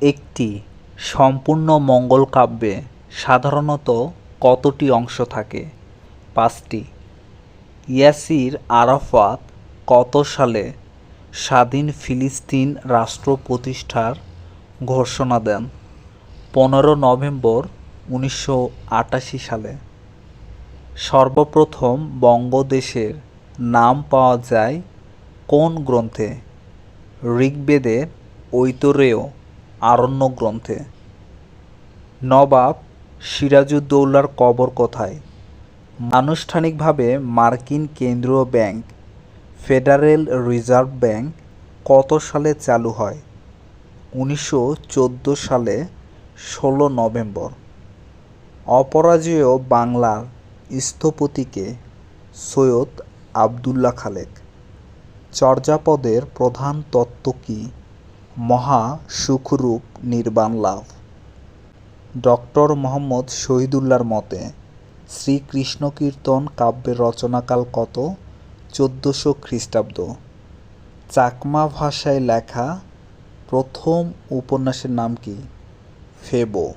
একটি সম্পূর্ণ মঙ্গল কাব্যে সাধারণত কতটি অংশ থাকে? পাঁচটি। ইয়াসির আরাফাত কত সালে স্বাধীন ফিলিস্তিন রাষ্ট্র প্রতিষ্ঠার ঘোষণা দেন? পনেরো নভেম্বর উনিশশো আটাশি সালে। সর্বপ্রথম বঙ্গদেশের নাম পাওয়া যায় কোন গ্রন্থে? ঋগ্বেদের ঐতরেয় আরণ্য গ্রন্থে নবাব সিরাজউদ্দৌলার কবর কোথায়? আনুষ্ঠানিকভাবে মার্কিন কেন্দ্রীয় ব্যাংক, ফেডারেল রিজার্ভ ব্যাংক কত সালে চালু হয়? উনিশশো চোদ্দ সালে ষোলো নভেম্বর। অপরাজেয় বাংলার স্থপতিকে সৈয়দ আবদুল্লাহ খালেক। চর্যাপদের প্রধান তত্ত্ব কি? মহা সুখরূপ নির্বাণ লাভ। ডক্টর মোহাম্মদ শহীদুল্লাহর মতে শ্রীকৃষ্ণ কীর্তন কাব্যের রচনাকাল কত? চোদ্দোশো খ্রিস্টাব্দ। চাকমা ভাষায় লেখা প্রথম উপন্যাসের নাম কি? ফেবো।